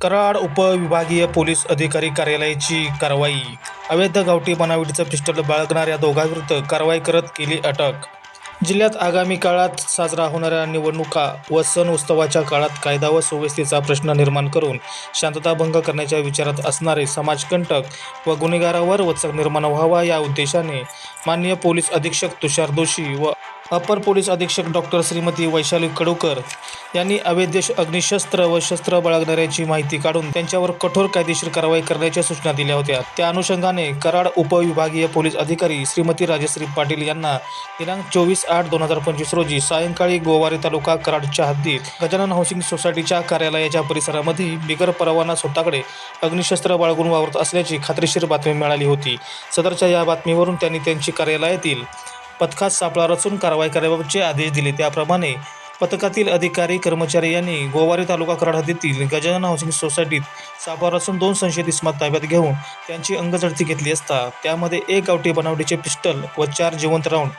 कराड उपविभागीय पोलीस अधिकारी कार्यालयाची कारवाई. अवैध गावठी बनावटीचं पिस्टल बाळगणाऱ्या दोघांविरुद्ध कारवाई करत केली अटक. जिल्ह्यात आगामी काळात साजरा होणाऱ्या निवडणुका व सण उत्सवाच्या काळात कायदा व सुव्यवस्थेचा प्रश्न निर्माण करून शांतताभंग करण्याच्या विचारात असणारे समाजकंटक व गुन्हेगारावर वचक निर्माण व्हावा या उद्देशाने माननीय पोलीस अधीक्षक तुषार दोषी व अपर पोलीस अधीक्षक डॉक्टर श्रीमती वैशाली कडूकर यांनी अवैध अग्निशस्त्र व शस्त्र बाळगणाऱ्यांची माहिती काढून त्यांच्यावर कठोर कायदेशीर कारवाई करण्याच्या सूचना दिल्या होत्या. त्या अनुषंगाने कराड उपविभागीय पोलीस अधिकारी श्रीमती राजश्री पाटील यांना दिनांक चोवीस आठ दोन हजार पंचवीस रोजी सायंकाळी गोवारी तालुका कराडच्या हद्दीत गजानन हाऊसिंग सोसायटीच्या कार्यालयाच्या परिसरामध्ये बिगर परवाना स्वतःकडे अग्निशस्त्र बाळगून वावरत असल्याची खात्रीशीर बातमी मिळाली होती. सदरच्या या बातमीवरून त्यांनी त्यांची कार्यालयातील पथकात सापळा रचून कारवाई करण्याबाबतचे आदेश दिले. त्याप्रमाणे पथकातील अधिकारी कर्मचारी यांनी गोवारी तालुका कराड हद्दीतील गजानन हाऊसिंग सोसायटीत सापळा रचून दोन संशयित इस्मात ताब्यात घेऊन त्यांची अंगझडती घेतली असता त्यामध्ये एक गावठी बनावटीचे पिस्टल व चार जिवंत राऊंड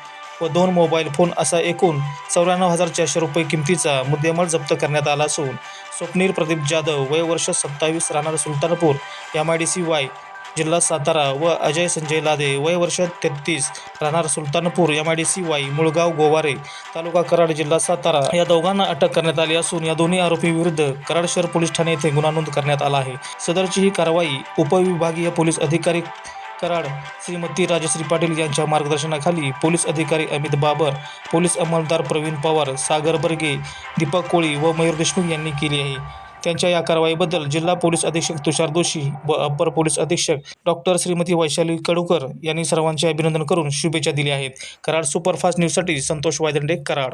व दोन मोबाईल फोन असा एकूण चौऱ्याण्णव हजार चारशे रुपये किमतीचा मुद्देमाल जप्त करण्यात आला असून स्वप्नील प्रदीप जाधव वय वर्ष सत्तावीस राहणार Sultanpur M I D C Wai जिल्हा सातारा व अजय संजय लादे वय वर्ष तेहतीस. राहणार Sultanpur M I D C Wai मुळगाव गोवारे. तालुका कराड जिल्हा सातारा. या दोघांना अटक करण्यात आली असून या दोन्ही आरोपी विरुद्ध कराड शहर पोलीस ठाणे येथे गुन्हा नोंद करण्यात आला आहे. सदरची ही कारवाई उपविभागीय पोलीस अधिकारी कराड श्रीमती राजश्री पाटील यांच्या मार्गदर्शनाखाली पोलीस अधिकारी अमित बाबर पोलीस अंमलदार प्रवीण पवार सागर बर्गे दीपक कोळी व मयूर देशमुख यांनी केली आहे. त्यांच्या या कारवाईबद्दल जिल्हा पोलीस अधीक्षक तुषार दोषी व अपर पोलीस अधीक्षक डॉक्टर श्रीमती वैशाली कडूकर यांनी सर्वांचे अभिनंदन करून शुभेच्छा दिल्या आहेत. कराड सुपरफास्ट न्यूजसाठी संतोष वायदंडे कराड.